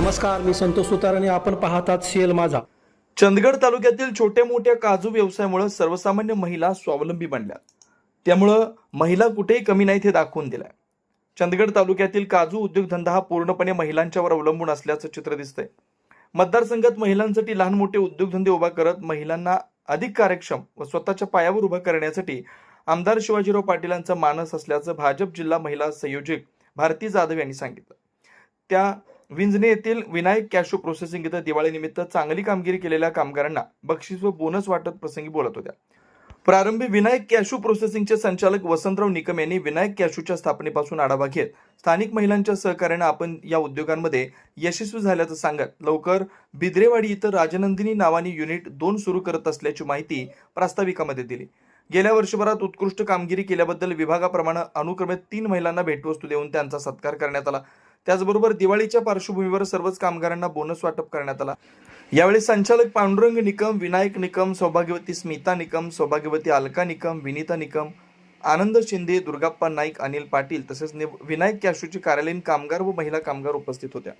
नमस्कार मी संतोष सुतार आणि आपण पाहतात सीएल माझा. चंदगड तालुक्यातील छोट्या मोठ्या काजू व्यवसायामुळे सर्वसामान्य महिला स्वावलंबी बनल्या. त्यामुळं महिला कुठेही कमी नाहीत हे दाखवून दिलंय. चंदगड तालुक्यातील काजू उद्योगधंदा हा पूर्णपणे महिलांच्यावर अवलंबून असल्याचं चित्र दिसतंय. मतदारसंघात महिलांसाठी लहान मोठे उद्योगधंदे उभा करत महिलांना अधिक कार्यक्षम व स्वतःच्या पायावर उभं करण्यासाठी आमदार शिवाजीराव पाटीलांचा मानस असल्याचं भाजप जिल्हा महिला संयोजक भारती जाधव यांनी सांगितलं. त्या विंजणे येथील विनायक कॅशो प्रोसेसिंग इथं दिवाळीनिमित्त चांगली कामगिरी केलेल्या कामगारांना बक्षीस व बोनस वाटत प्रसंगी बोलत होत्या. प्रारंभी विनायक कॅशू प्रोसेसिंगचे संचालक वसंतराव निकम यांनी विनायक कॅशूच्या स्थापनेपासून आढावा घेत स्थानिक महिलांच्या सहकार्यानं आपण या उद्योगांमध्ये यशस्वी झाल्याचं सांगत लवकर बिद्रेवाडी इथं राजनंदिनी नावानी युनिट दोन सुरू करत असल्याची माहिती प्रास्ताविकामध्ये दिली. गेल्या वर्षभरात उत्कृष्ट कामगिरी केल्याबद्दल विभागाप्रमाणे अनुक्रमे तीन महिलांना भेटवस्तू देऊन त्यांचा सत्कार करण्यात आला. त्याचबरोबर दिवाळीच्या पार्श्वभूमीवर सर्वच कामगारांना बोनस वाटप करण्यात आला. यावेळी संचालक पांडुरंग निकम विनायक निकम सौभाग्यवती स्मिता निकम सौभाग्यवती अलका निकम विनीता निकम आनंद शिंदे दुर्गाप्पा नाईक अनिल पाटील तसेच विनायक कॅशूचे कार्यालयीन कामगार व महिला कामगार उपस्थित होत्या.